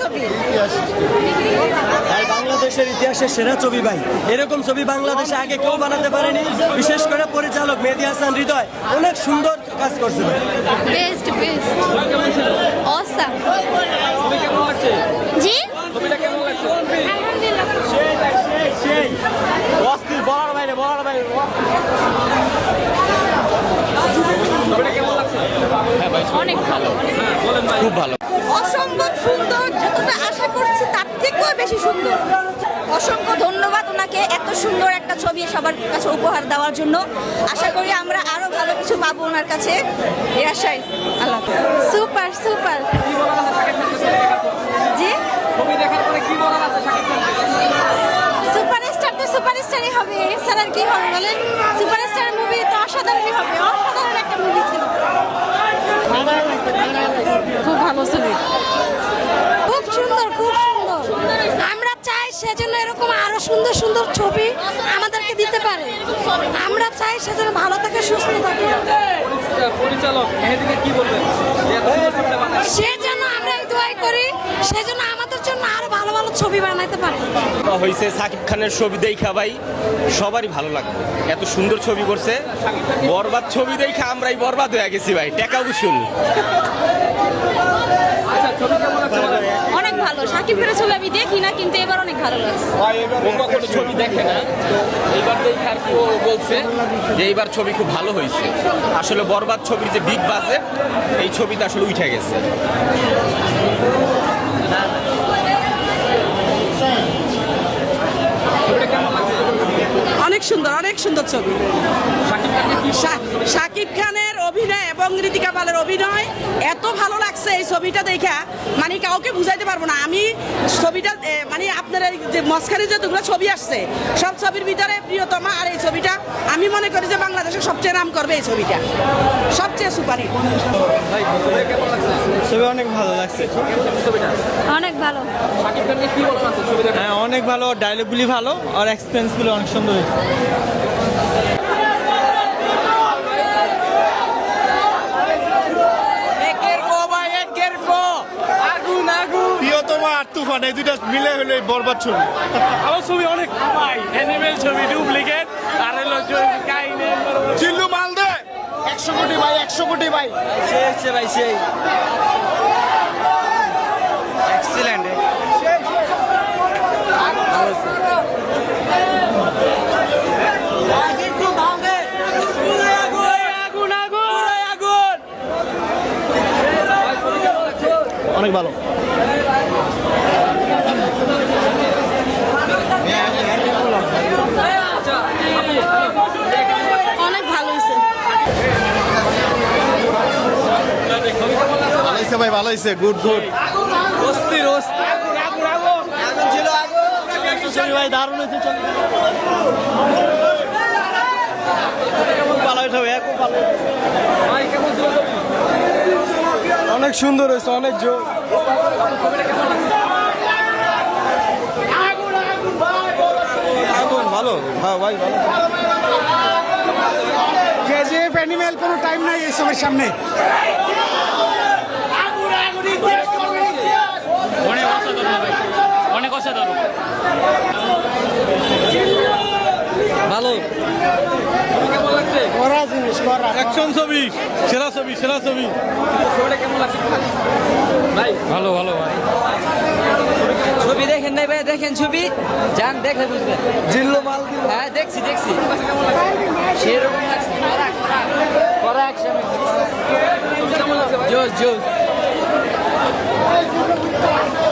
ছবি? বাংলাদেশের ইতিহাসের সেরা ছবি ভাই। এরকম ছবি বাংলাদেশে আগে কেউ বানাতে পারেনি। বিশেষ করে পরিচালক মেহেদি হাসান হৃদয়। অনেক সুন্দর কাজ করছে ভাই। বেস্ট বেস্ট অসাম জি? আলহামদুলিল্লাহ। অনেক ভালো। খুব ভালো। অসম্ভব সুন্দর যতটা আশা করছি তার থেকেও বেশি সুন্দর। অসংখ্য ধন্যবাদ ওনাকে এত সুন্দর একটা ছবি সবার কাছে উপহার দেওয়ার জন্য। আশা করি আমরা আরও ভালো কিছু পাবো ওনার কাছে। Allah super super. জি? সুপারস্টার তো সুপারস্টারই হবে। এছাড়া আর কি হবে বলেন? সুপারস্টার মুভি তো অসাধারণই হবে অসাধারণ একটা মুভি ছিল খুব ভালো ছবি। খুব সুন্দর খুব সুন্দর। আমরা চাই সেজন্য এরকম আরও সুন্দর সুন্দর ছবি আমাদেরকে দিতে পারে। আমরা চাই সেজন্য ভালো থাকে সুস্থ থাকে। পরিচালক মেহেদিকে কি বলবেন? যে এত সুন্দর ছবিটা বানায়? সেজন্য আমরা দোয়াই করি সেজন্য আমাদের জন্য আরও ছবি বানাইতে পারে? হয়েছে সাকিব খানের ছবি দেখা ভাই সবারই ভালো লাগবে। এত সুন্দর ছবি করছে। বরবাদ ছবি দেখা আমরাই বরবাদ হয়ে গেছি ভাই টাকা উসুল আচ্ছা? অনেক ভালো। সাকিব খানের ছবি আমি দেখি না কিন্তু এবার অনেক ভালো লাগছে। কোনো ছবি দেখে না। এইবার দেখে আর কি ও বলছে যে এইবার ছবি খুব ভালো হয়েছে আসলে বরবাদ ছবির যে বিগ বাজেট এই ছবিটা আসলে উঠে গেছে ছবিটা কেমন লাগছে অনেক সুন্দর অনেক সুন্দর ছবি। শাকিব খানের অভিনয় এবং ঋতিকা পালের অভিনয় এত ভালো লাগছে এই ছবিটা দেখা। মানে কাউকে বুঝাইতে পারব না। আমি ছবিটা মানে আপনার যে মস্কারি যতগুলো ছবি আসছে, সব ছবির ভিতরে প্রিয়তমা আর এই ছবিটা আমি মনে করি যে বাংলাদেশে সবচেয়ে নাম করবে এই ছবিটা। সবচেয়ে সুপারহিট ছবি অনেক ভালো লাগছে। অনেক ভালো। হ্যাঁ অনেক ভালো ডায়লগগুলি ভালো আর এক্সপিরিয়েন্সগুলো অনেক সুন্দর হয়েছে। আর তুফান এই দুইটা মিলে হলে বরবাদ ছবি। আমার ছবি অনেক অ্যানিমেল ছবি ডুপ্লিকেট আর হলো কাহিনী চিল্লু মাল দে। একশো কোটি ভাই একশো কোটি ভাই। সেই ভাই সেই। এক্সিলেন্ট অনেক ভালো অনেক ভালো হয়েছে ভালো হয়েছে ভাই ভালো হয়েছে গুড গুড অস্থির অস্থির। ভাই দারুণ হয়েছে অনেক সুন্দর হয়েছে অনেক জোর। ভালো। হ্যাঁ ভাই ভালো। কেজিএফ অ্যানিমেল কোনো টাইম নাই এই সবের সামনে। ভালো কেমন লাগছে করা জিনিস করা অ্যাকশন ছবি সেরা ছবি সেরা ছবি ভাই ভালো ভালো ভাই ছবি দেখেন নাই ভাই দেখেন ছবি যান দেখলে বুঝবেন জিল্লো মাল হ্যাঁ দেখছি দেখছি সেরকম লাগছে করা করা জোস জোস Thank you.